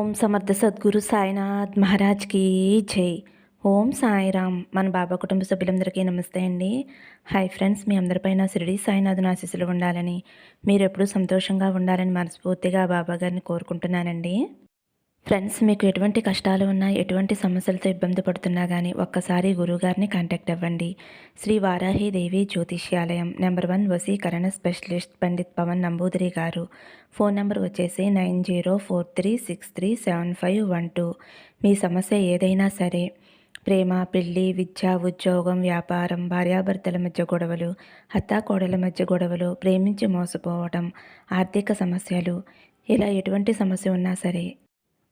ఓం సమర్థ సద్గురు సాయినాథ్ మహారాజ్కి జై. ఓం సాయిరామ్. మన బాబా కుటుంబ సభ్యులందరికీ నమస్తే అండి. హాయ్ ఫ్రెండ్స్ మీ అందరిపైన షిరిడి సాయినాథుని ఆశీస్సులు ఉండాలని మీరు ఎప్పుడూ సంతోషంగా ఉండాలని మనస్ఫూర్తిగా బాబా గారిని కోరుకుంటున్నానండి. ఫ్రెండ్స్ మీకు ఎటువంటి కష్టాలు ఉన్నా ఎటువంటి సమస్యలతో ఇబ్బంది పడుతున్నా కానీ ఒక్కసారి గురువుగారిని కాంటాక్ట్ అవ్వండి. శ్రీ వారాహి దేవి జ్యోతిష్యాలయం number one వసీకరణ specialist Pandit Pawan Namboodiri garu. Phone number వచ్చేసి nine zero four three six three seven five one two. మీ సమస్య ఏదైనా సరే ప్రేమ పెళ్ళి విద్య ఉద్యోగం వ్యాపారం భార్యాభర్తల మధ్య గొడవలు హత్తాకోడల మధ్య గొడవలు ప్రేమించి మోసపోవటం ఆర్థిక సమస్యలు ఇలా ఎటువంటి సమస్య ఉన్నా సరే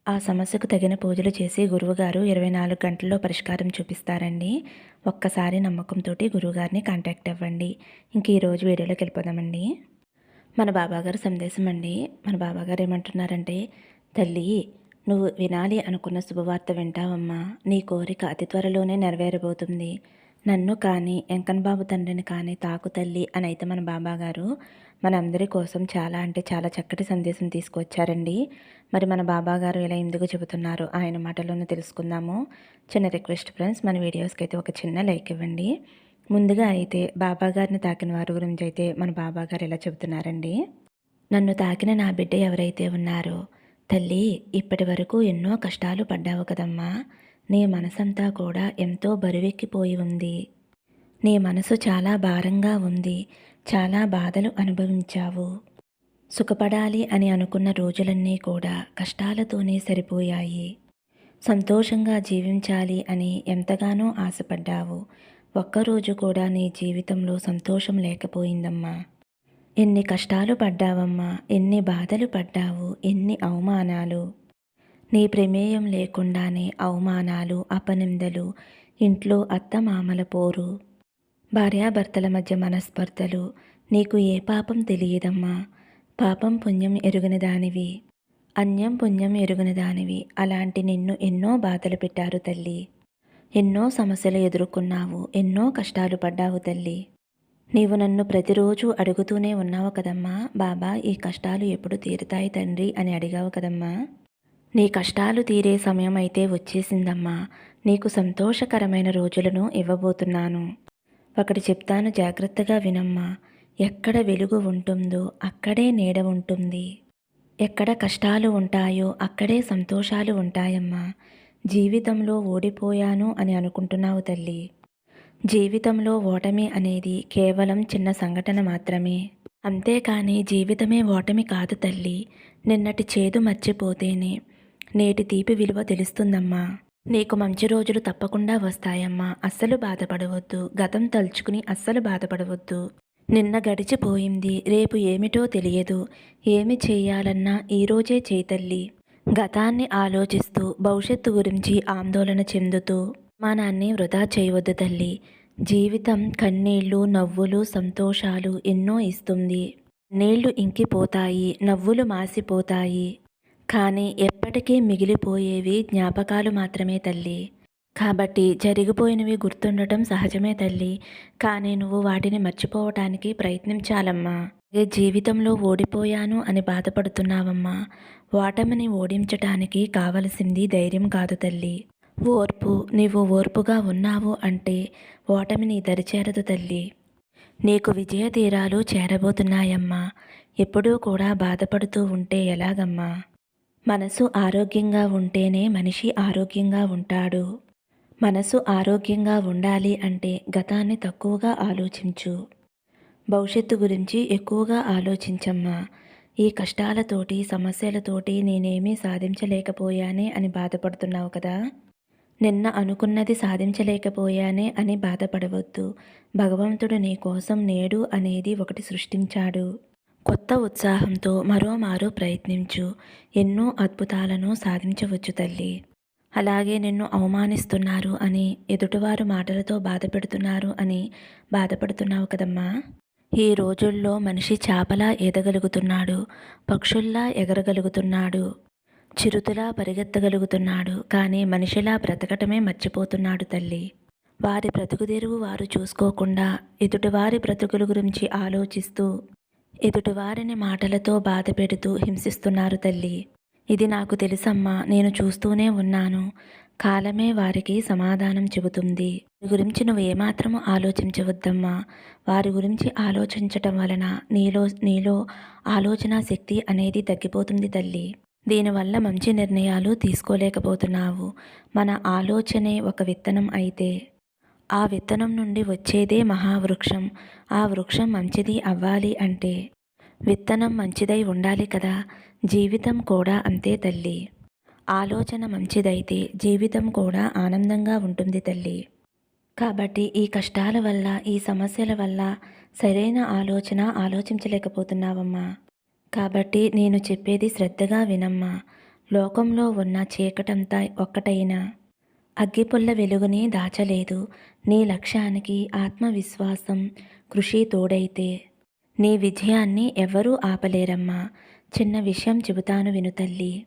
ఆ సమస్యకు తగిన పూజలు చేసి గురువుగారు ఇరవై నాలుగు గంటల్లో పరిష్కారం చూపిస్తారండి. ఒక్కసారి నమ్మకంతో గురువుగారిని కాంటాక్ట్ అవ్వండి. ఇంక ఈరోజు వీడియోలోకి వెళ్ళిపోదామండి. మన బాబాగారు సందేశం అండి. మన బాబాగారు ఏమంటున్నారంటే తల్లి నువ్వు వినాలి అనుకున్న శుభవార్త వింటావమ్మా. నీ కోరిక అతి త్వరలోనే నెరవేరబోతుంది. నన్ను కానీ వెంకన్ బాబు తండ్రిని కానీ తాకు తల్లి అని అయితే మన బాబాగారు మనందరి కోసం చాలా అంటే చాలా చక్కటి సందేశం తీసుకొచ్చారండి. మరి మన బాబాగారు ఇలా ఎందుకు చెబుతున్నారు. ఆయన మాటలోనే తెలుసుకుందాము. చిన్న రిక్వెస్ట్ ఫ్రెండ్స్ మన వీడియోస్కి అయితే ఒక చిన్న లైక్ ఇవ్వండి. ముందుగా అయితే బాబాగారిని తాకిన వారి గురించి అయితే మన బాబాగారు ఇలా చెబుతున్నారండి? నన్ను తాకిన నా బిడ్డ ఎవరైతే ఉన్నారో తల్లి ఇప్పటి వరకు ఎన్నో కష్టాలు పడ్డావు కదమ్మా. నీ మనసంతా కూడా ఎంతో బరువెక్కిపోయి ఉంది. నీ మనసు చాలా భారంగా ఉంది. చాలా బాధలు అనుభవించావు. సుఖపడాలి అని అనుకున్న రోజులన్నీ కూడా కష్టాలతోనే సరిపోయాయి. సంతోషంగా జీవించాలి అని ఎంతగానో ఆశపడ్డావు. ఒక్కరోజు కూడా నీ జీవితంలో సంతోషం లేకపోయిందమ్మా. ఎన్ని కష్టాలు పడ్డావమ్మా ఎన్ని బాధలు పడ్డావు ఎన్ని అవమానాలు. నీ ప్రమేయం లేకుండానే అవమానాలు అపనిందలు ఇంట్లో అత్తమామల పోరు. భార్యాభర్తల మధ్య మనస్పర్ధలు. నీకు ఏ పాపం తెలియదమ్మా. పాపం పుణ్యం ఎరుగని దానివి. అన్యం పుణ్యం ఎరుగని దానివి. అలాంటి నిన్ను ఎన్నో బాధలు పెట్టారు తల్లి. ఎన్నో సమస్యలు ఎదుర్కొన్నావు. ఎన్నో కష్టాలు పడ్డావు తల్లి. నీవు నన్ను ప్రతిరోజు అడుగుతూనే ఉన్నావు కదమ్మా. బాబా ఈ కష్టాలు ఎప్పుడు తీరుతాయి తండ్రి అని అడిగావు కదమ్మా. నీ కష్టాలు తీరే సమయం అయితే వచ్చేసిందమ్మా. నీకు సంతోషకరమైన రోజులను ఇవ్వబోతున్నాను. ఒకటి చెప్తాను జాగ్రత్తగా వినమ్మా. ఎక్కడ వెలుగు ఉంటుందో అక్కడే నీడ ఉంటుంది. ఎక్కడ కష్టాలు ఉంటాయో అక్కడే సంతోషాలు ఉంటాయమ్మా. జీవితంలో ఓడిపోయాను అని అనుకుంటున్నావు తల్లి. జీవితంలో ఓటమి అనేది కేవలం చిన్న సంఘటన మాత్రమే. అంతేకాని జీవితమే ఓటమి కాదు తల్లి. నిన్నటి చేదు మర్చిపోతేనే నేటి తీపి విలువ తెలుస్తుందమ్మా. నీకు మంచి రోజులు తప్పకుండా వస్తాయమ్మా. అస్సలు బాధపడవద్దు. గతం తలుచుకుని అస్సలు బాధపడవద్దు. నిన్న గడిచిపోయింది. రేపు ఏమిటో తెలియదు. ఏమి చేయాలన్నా ఈరోజే చేతల్లి. గతాన్ని ఆలోచిస్తూ భవిష్యత్తు గురించి ఆందోళన చెందుతూ మానాన్ని వృధా చేయవద్దు తల్లి. జీవితం కన్నీళ్ళు నవ్వులు సంతోషాలు ఎన్నో ఇస్తుంది. నీళ్ళు ఇంకిపోతాయి నవ్వులు మాసిపోతాయి. కానీ ఎప్పటికీ మిగిలిపోయేవి జ్ఞాపకాలు మాత్రమే తల్లి. కాబట్టి జరిగిపోయినవి గుర్తుండటం సహజమే తల్లి. కానీ నువ్వు వాటిని మర్చిపోవటానికి ప్రయత్నించాలమ్మా. ఏ జీవితంలో ఓడిపోయాను అని బాధపడుతున్నావమ్మా. ఓటమిని ఓడించటానికి కావలసింది ధైర్యం కాదు తల్లి. ఓర్పు నీవు ఓర్పుగా ఉన్నావు అంటే ఓటమిని దరిచేరదు తల్లి. నీకు విజయ తీరాలు చేరబోతున్నాయమ్మా. ఎప్పుడూ కూడా బాధపడుతూ ఉంటే ఎలాగమ్మా? మనసు ఆరోగ్యంగా ఉంటేనే మనిషి ఆరోగ్యంగా ఉంటాడు. మనసు ఆరోగ్యంగా ఉండాలి అంటే గతాన్ని తక్కువగా ఆలోచించు. భవిష్యత్తు గురించి ఎక్కువగా ఆలోచించమ్మా. ఈ కష్టాలతోటి సమస్యలతోటి నేనేమీ సాధించలేకపోయానే అని బాధపడుతున్నావు కదా? నిన్న అనుకున్నది సాధించలేకపోయానే అని బాధపడవద్దు. భగవంతుడు నీ కోసం నేడు అనేది ఒకటి సృష్టించాడు. కొత్త ఉత్సాహంతో మరోమారో ప్రయత్నించు. ఎన్నో అద్భుతాలను సాధించవచ్చు తల్లి. అలాగే నిన్ను అవమానిస్తున్నారు అని ఎదుటివారు మాటలతో బాధపెడుతున్నారు అని బాధపడుతున్నావు కదమ్మా. ఈ రోజుల్లో మనిషి చేపలా ఎదగలుగుతున్నాడు పక్షుల్లా ఎగరగలుగుతున్నాడు చిరుతులా పరిగెత్తగలుగుతున్నాడు కానీ మనిషిలా బ్రతకటమే మర్చిపోతున్నాడు తల్లి. వారి బ్రతుకుదెరువు వారు చూసుకోకుండా ఎదుటివారి బ్రతుకుల గురించి ఆలోచిస్తూ ఎదుటివారిని మాటలతో బాధ పెడుతూ హింసిస్తున్నారు తల్లి. ఇది నాకు తెలుసమ్మా నేను చూస్తూనే ఉన్నాను. కాలమే వారికి సమాధానం చెబుతుంది. వారి గురించి నువ్వు ఏమాత్రము ఆలోచించవద్దమ్మా. వారి గురించి ఆలోచించటం వలన నీలో నీలో ఆలోచన శక్తి అనేది తగ్గిపోతుంది తల్లి. దీనివల్ల మంచి నిర్ణయాలు తీసుకోలేకపోతున్నావు. మన ఆలోచనే ఒక విత్తనం అయితే. ఆ విత్తనం నుండి వచ్చేదే మహావృక్షం. ఆ వృక్షం మంచిది అవ్వాలి అంటే విత్తనం మంచిదై ఉండాలి కదా జీవితం కూడా అంతే తల్లి. ఆలోచన మంచిదైతే జీవితం కూడా ఆనందంగా ఉంటుంది తల్లి. కాబట్టి ఈ కష్టాల వల్ల ఈ సమస్యల వల్ల సరైన ఆలోచన ఆలోచించలేకపోతున్నావమ్మా. కాబట్టి నేను చెప్పేది శ్రద్ధగా వినమ్మా. లోకంలో ఉన్న చీకటంతా ఒక్కటైనా అగ్గిపుల్ల వెలుగుని దాచలేదు. నీ లక్ష్యానికి ఆత్మవిశ్వాసం కృషి తోడైతే నీ విజయాన్ని ఎవరూ ఆపలేరమ్మా. చిన్న విషయం చెబుతాను విను తల్లి.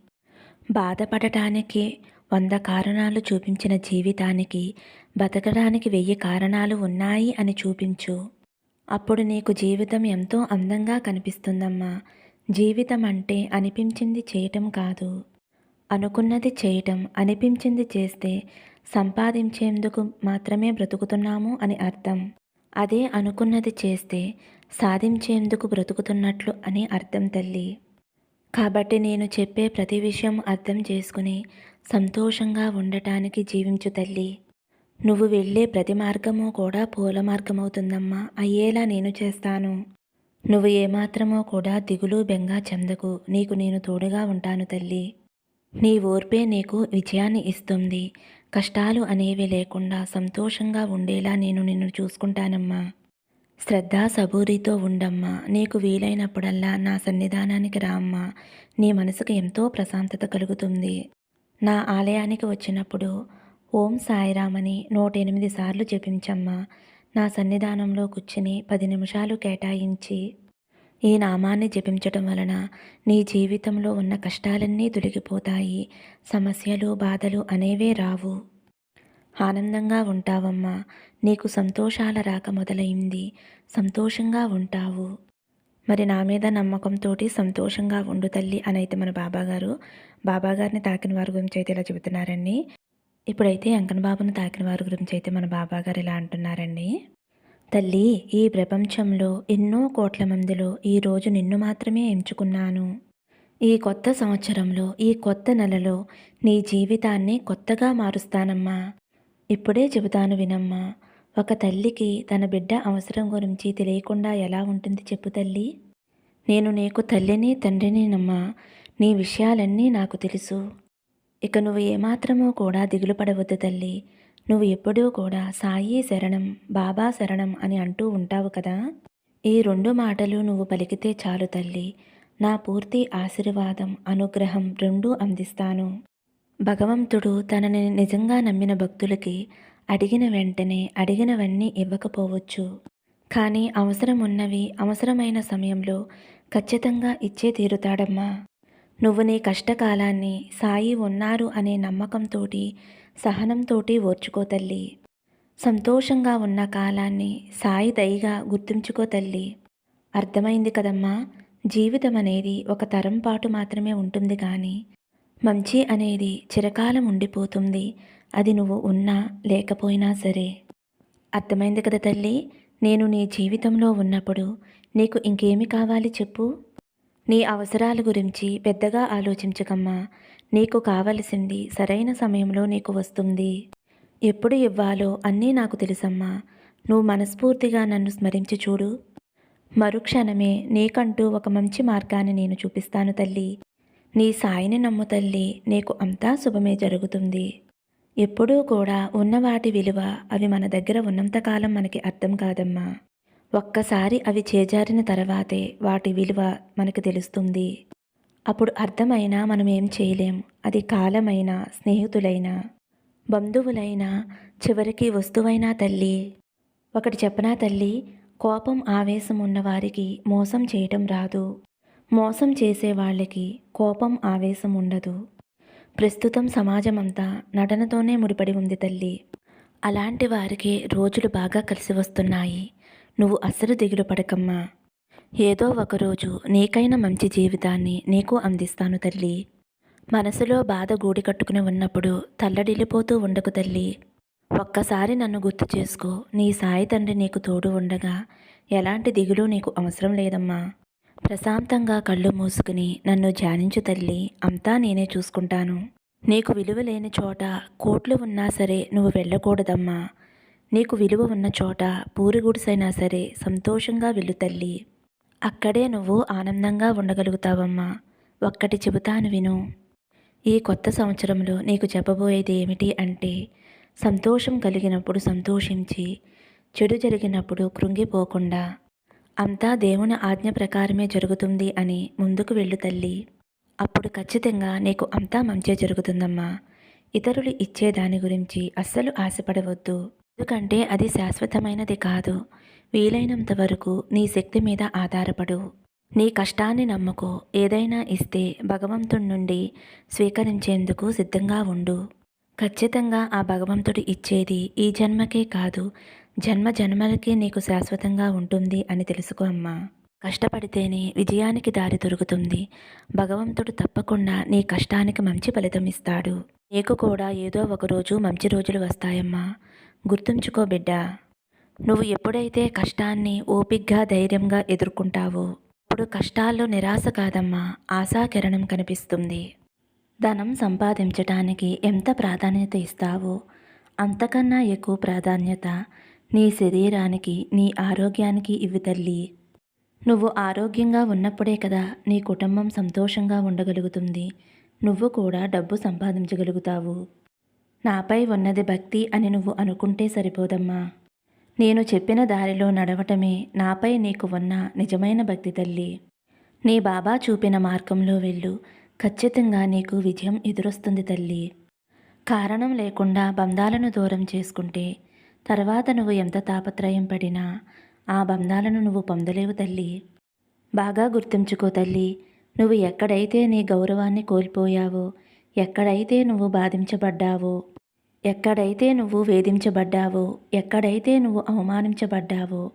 బాధపడటానికి వంద కారణాలు చూపించిన జీవితానికి బతకడానికి వెయ్యి కారణాలు ఉన్నాయి అని చూపించు. అప్పుడు నీకు జీవితం ఎంతో అందంగా కనిపిస్తుందమ్మా. జీవితం అంటే అనిపించింది చేయటం కాదు. అనుకున్నది చేయటం అనిపించింది చేస్తే సంపాదించేందుకు మాత్రమే బ్రతుకుతున్నాము అని అర్థం. అదే అనుకున్నది చేస్తే సాధించేందుకు బ్రతుకుతున్నట్లు అని అర్థం తల్లి. కాబట్టి నేను చెప్పే ప్రతి విషయం అర్థం చేసుకుని సంతోషంగా ఉండటానికి జీవించు తల్లి. నువ్వు వెళ్ళే ప్రతి మార్గము కూడా పూల మార్గమవుతుందమ్మా అయ్యేలా నేను చేస్తాను. నువ్వు ఏమాత్రమో కూడా దిగులు బెంగా చెందకు నీకు నేను తోడుగా ఉంటాను తల్లి. నీ ఓర్పే నీకు విజయాన్ని ఇస్తుంది. కష్టాలు అనేవి లేకుండా సంతోషంగా ఉండేలా నేను నిన్ను చూసుకుంటానమ్మా. శ్రద్ధ సబూరితో ఉండమ్మా. నీకు వీలైనప్పుడల్లా నా సన్నిధానానికి రామ్మా. నీ మనసుకు ఎంతో ప్రశాంతత కలుగుతుంది. నా ఆలయానికి వచ్చినప్పుడు ఓం సాయిరామని నూట ఎనిమిది సార్లు జపించమ్మా. నా సన్నిధానంలో కూర్చుని పది నిమిషాలు కేటాయించి ఈ నామాన్ని జపించటం వలన నీ జీవితంలో ఉన్న కష్టాలన్నీ తొలగిపోతాయి. సమస్యలు బాధలు అనేవే రావు. ఆనందంగా ఉంటావమ్మా. నీకు సంతోషాల రాక మొదలైంది. సంతోషంగా ఉంటావు. మరి నా మీద నమ్మకంతో సంతోషంగా ఉండు తల్లి అని అయితే మన బాబాగారు బాబాగారిని తాకిన వారి గురించి అయితే ఇలా చెబుతున్నారండి. ఇప్పుడైతే అంకన్ బాబును తాకిన వారి గురించి అయితే మన బాబాగారు ఇలా అంటున్నారండి. తల్లి ఈ ప్రపంచంలో ఎన్నో కోట్ల మందిలో ఈరోజు నిన్ను మాత్రమే ఎంచుకున్నాను. ఈ కొత్త సంవత్సరంలో ఈ కొత్త నెలలో నీ జీవితాన్ని కొత్తగా మారుస్తానమ్మా. ఇప్పుడే చెబుతాను వినమ్మా ఒక తల్లికి తన బిడ్డ అవసరం గురించి తెలియకుండా ఎలా ఉంటుంది చెప్పు తల్లి. నేను నీకు తల్లిని తండ్రినినమ్మా నీ విషయాలన్నీ నాకు తెలుసు. ఇక నువ్వు ఏమాత్రమో కూడా దిగులు పడవద్దు తల్లి. నువ్వు ఎప్పుడూ కూడా సాయి శరణం బాబా శరణం అని అంటూ ఉంటావు కదా? ఈ రెండు మాటలు నువ్వు పలికితే చాలు తల్లి. నా పూర్తి ఆశీర్వాదం అనుగ్రహం రెండూ అందిస్తాను. భగవంతుడు తనని నిజంగా నమ్మిన భక్తులకి అడిగిన వెంటనే అడిగినవన్నీ ఇవ్వకపోవచ్చు. కానీ అవసరం ఉన్నవి అవసరమైన సమయంలో ఖచ్చితంగా ఇచ్చే తీరుతాడమ్మా. నువ్వు నీ కష్టకాలాన్ని సాయి ఉన్నారు అనే నమ్మకంతోటి సహనంతోటి ఓర్చుకో తల్లి. సంతోషంగా ఉన్న కాలాన్ని సాయి దయగా గుర్తుంచుకో తల్లి. అర్థమైంది కదమ్మా? జీవితం అనేది ఒక తరం పాటు మాత్రమే ఉంటుంది కానీ మంచి అనేది చిరకాలం ఉండిపోతుంది. అది నువ్వు ఉన్నా లేకపోయినా సరే. అర్థమైంది కదా తల్లి? నేను నీ జీవితంలో ఉన్నప్పుడు నీకు ఇంకేమి కావాలి చెప్పు? నీ అవసరాల గురించి పెద్దగా ఆలోచించకమ్మా. నీకు కావలసింది సరైన సమయంలో నీకు వస్తుంది. ఎప్పుడు ఇవ్వాలో అన్నీ నాకు తెలుసమ్మా. నువ్వు మనస్ఫూర్తిగా నన్ను స్మరించి చూడు. మరుక్షణమే నీకంటూ ఒక మంచి మార్గాన్ని నేను చూపిస్తాను తల్లి. నీ సాయిని నమ్ము తల్లి నీకు అంతా శుభమే జరుగుతుంది. ఎప్పుడూ కూడా ఉన్న వాటి విలువ అవి మన దగ్గర ఉన్నంతకాలం మనకి అర్థం కాదమ్మా. ఒక్కసారి అవి చేజారిన తర్వాతే వాటి విలువ మనకు తెలుస్తుంది. అప్పుడు అర్థమైనా మనం ఏం చేయలేం. అది కాలమైనా స్నేహితులైనా బంధువులైనా చివరికి వస్తువైనా తల్లి. ఒకటి చెప్పనా తల్లి కోపం ఆవేశం ఉన్నవారికి మోసం చేయటం రాదు. మోసం చేసే వాళ్ళకి కోపం ఆవేశం ఉండదు. ప్రస్తుతం సమాజం అంతా నటనతోనే ముడిపడి ఉంది తల్లి. అలాంటి వారికి రోజులు బాగా కలిసి వస్తున్నాయి. నువ్వు అస్సలు దిగులు పడకమ్మా. ఏదో ఒకరోజు నీకైన మంచి జీవితాన్ని నీకు అందిస్తాను తల్లి. మనసులో బాధ గూడి కట్టుకుని ఉన్నప్పుడు తల్లడిల్లిపోతూ ఉండకు తల్లి. ఒక్కసారి నన్ను గుర్తు చేసుకో నీ సాయి తండ్రి నీకు తోడు ఉండగా ఎలాంటి దిగులు నీకు అవసరం లేదమ్మా. ప్రశాంతంగా కళ్ళు మూసుకుని నన్ను ధ్యానించు తల్లి అంతా నేనే చూసుకుంటాను. నీకు విలువ లేని చోట కోట్లు ఉన్నా సరే నువ్వు వెళ్ళకూడదమ్మా. నీకు విలువ ఉన్న చోట పూరిగుడిసైనా సరే సంతోషంగా వెళ్ళు తల్లి. అక్కడే నువ్వు ఆనందంగా ఉండగలుగుతావమ్మా. ఒక్కటి చెబుతాను విను. ఈ కొత్త సంవత్సరంలో నీకు చెప్పబోయేది ఏమిటి అంటే సంతోషం కలిగినప్పుడు సంతోషించి చెడు జరిగినప్పుడు కృంగిపోకుండా. అంతా దేవుని ఆజ్ఞ ప్రకారమే జరుగుతుంది అని ముందుకు వెళ్ళు తల్లి. అప్పుడు ఖచ్చితంగా నీకు అంతా మంచే జరుగుతుందమ్మా. ఇతరులు ఇచ్చే దాని గురించి అస్సలు ఆశపడవద్దు. ఎందుకంటే అది శాశ్వతమైనది కాదు. వీలైనంత వరకు నీ శక్తి మీద ఆధారపడు. నీ కష్టాన్ని నమ్ముకో. ఏదైనా ఇస్తే భగవంతుడి నుండి స్వీకరించేందుకు సిద్ధంగా ఉండు. ఖచ్చితంగా ఆ భగవంతుడు ఇచ్చేది ఈ జన్మకే కాదు. జన్మ జన్మలకే నీకు శాశ్వతంగా ఉంటుంది అని తెలుసుకో అమ్మా. కష్టపడితేనే విజయానికి దారి దొరుకుతుంది. భగవంతుడు తప్పకుండా నీ కష్టానికి మంచి ఫలితం ఇస్తాడు. నీకు కూడా ఏదో ఒక రోజు మంచి రోజులు వస్తాయమ్మా. గుర్తుంచుకో బిడ్డా. నువ్వు ఎప్పుడైతే కష్టాన్ని ఓపిగ్గా ధైర్యంగా ఎదుర్కొంటావో అప్పుడు కష్టాల్లో నిరాశ కాదమ్మా. ఆశాకిరణం కనిపిస్తుంది. ధనం సంపాదించటానికి ఎంత ప్రాధాన్యత ఇస్తావో అంతకన్నా ఎక్కువ ప్రాధాన్యత నీ శరీరానికి నీ ఆరోగ్యానికి ఇవి తల్లి. నువ్వు ఆరోగ్యంగా ఉన్నప్పుడే కదా నీ కుటుంబం సంతోషంగా ఉండగలుగుతుంది. నువ్వు కూడా డబ్బు సంపాదించగలుగుతావు. నాపై ఉన్నది భక్తి అని నువ్వు అనుకుంటే సరిపోదమ్మా. నేను చెప్పిన దారిలో నడవటమే నాపై నీకు ఉన్న నిజమైన భక్తి తల్లి. నీ బాబా చూపిన మార్గంలో వెళ్ళు. ఖచ్చితంగా నీకు విజయం ఎదురొస్తుంది తల్లి. కారణం లేకుండా బంధాలను దూరం చేసుకుంటే తర్వాత నువ్వు ఎంత తాపత్రయం పడినా ఆ బంధాలను నువ్వు పొందలేవు తల్లి. బాగా గుర్తుంచుకో తల్లి. నువ్వు ఎక్కడైతే నీ గౌరవాన్ని కోల్పోయావో ఎక్కడైతే నువ్వు బాధించబడ్డావో ఎక్కడైతే నువ్వు వేధించబడ్డావో ఎక్కడైతే నువ్వు అవమానించబడ్డావో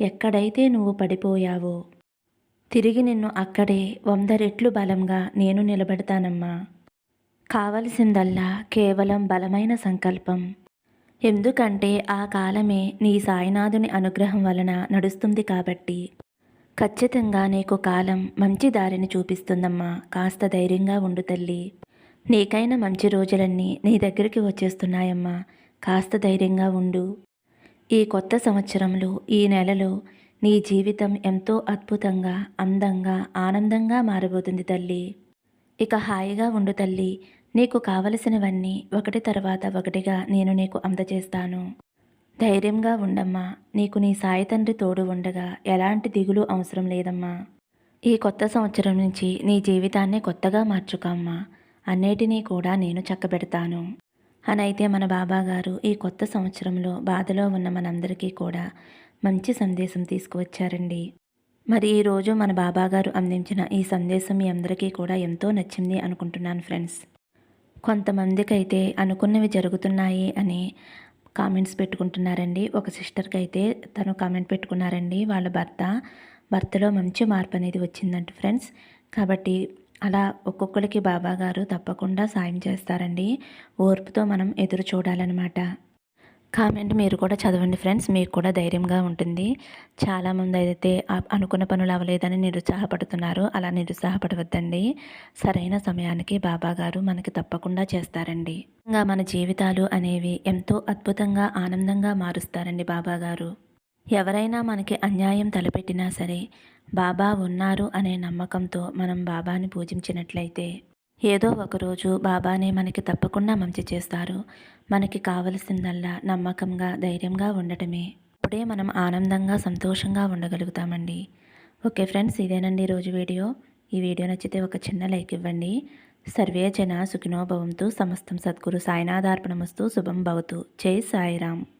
ఎక్కడైతే నువ్వు పడిపోయావో తిరిగి నిన్ను అక్కడే వంద రెట్లు బలంగా నేను నిలబెడతానమ్మా. కావలసిందల్లా కేవలం బలమైన సంకల్పం. ఎందుకంటే ఆ కాలమే నీ సాయినాథుని అనుగ్రహం వలన నడుస్తుంది కాబట్టి. ఖచ్చితంగా నీకు కాలం మంచి దారిని చూపిస్తుందమ్మా. కాస్త ధైర్యంగా ఉండు తల్లి. నీకైనా మంచి రోజులన్నీ నీ దగ్గరికి వచ్చేస్తున్నాయమ్మా. కాస్త ధైర్యంగా ఉండు. ఈ కొత్త సంవత్సరంలో ఈ నెలలో నీ జీవితం ఎంతో అద్భుతంగా అందంగా ఆనందంగా మారబోతుంది తల్లి. ఇక హాయిగా ఉండు తల్లి. నీకు కావలసినవన్నీ ఒకటి తర్వాత ఒకటిగా నేను నీకు అందజేస్తాను. ధైర్యంగా ఉండమ్మా. నీకు నీ సాయి తండ్రి తోడు ఉండగా ఎలాంటి దిగులు అవసరం లేదమ్మా. ఈ కొత్త సంవత్సరం నుంచి నీ జీవితాన్ని కొత్తగా మార్చుకోమ్మా అన్నిటినీ కూడా నేను చక్కబెడతాను. అనైతే మన బాబాగారు ఈ కొత్త సంవత్సరంలో బాధలో ఉన్న మనందరికీ కూడా మంచి సందేశం తీసుకువచ్చారండి. మరి ఈరోజు మన బాబాగారు అందించిన ఈ సందేశం మీ అందరికీ కూడా ఎంతో నచ్చింది అనుకుంటున్నాను ఫ్రెండ్స్. కొంతమందికి అయితే అనుకున్నవి జరుగుతున్నాయి అని కామెంట్స్ పెట్టుకుంటున్నారండి. ఒక సిస్టర్కి అయితే తను కామెంట్ పెట్టుకున్నారండి. వాళ్ళ భర్త భర్తలో మంచి మార్పు అనేది వచ్చిందంట ఫ్రెండ్స్. కాబట్టి అలా ఒక్కొక్కరికి బాబాగారు తప్పకుండా సాయం చేస్తారండి. ఓర్పుతో మనం ఎదురు చూడాలన్నమాట. కామెంట్ మీరు కూడా చదవండి ఫ్రెండ్స్. మీకు కూడా ధైర్యంగా ఉంటుంది. చాలామంది అయితే అనుకున్న పనులు అవ్వలేదని నిరుత్సాహపడుతున్నారు. అలా నిరుత్సాహపడవద్దండి. సరైన సమయానికి బాబా గారు మనకి తప్పకుండా చేస్తారండి. ఇంకా మన జీవితాలు అనేవి ఎంతో అద్భుతంగా ఆనందంగా మారుస్తారండి బాబాగారు. ఎవరైనా మనకి అన్యాయం తలపెట్టినా సరే బాబా ఉన్నారు అనే నమ్మకంతో మనం బాబాని పూజించినట్లయితే ఏదో ఒకరోజు బాబానే మనకి తప్పకుండా మంచి చేస్తారు. మనకి కావలసిందల్లా నమ్మకంగా ధైర్యంగా ఉండటమే. అప్పుడే మనం ఆనందంగా సంతోషంగా ఉండగలుగుతామండి. ఓకే ఫ్రెండ్స్ ఇదేనండి రోజు వీడియో. ఈ వీడియో నచ్చితే ఒక చిన్న లైక్ ఇవ్వండి. సర్వే జన సుఖినోభవంతు సమస్తం సద్గురు సాయినాథార్పణమస్తు శుభం భవతు. జై సాయిరామ్.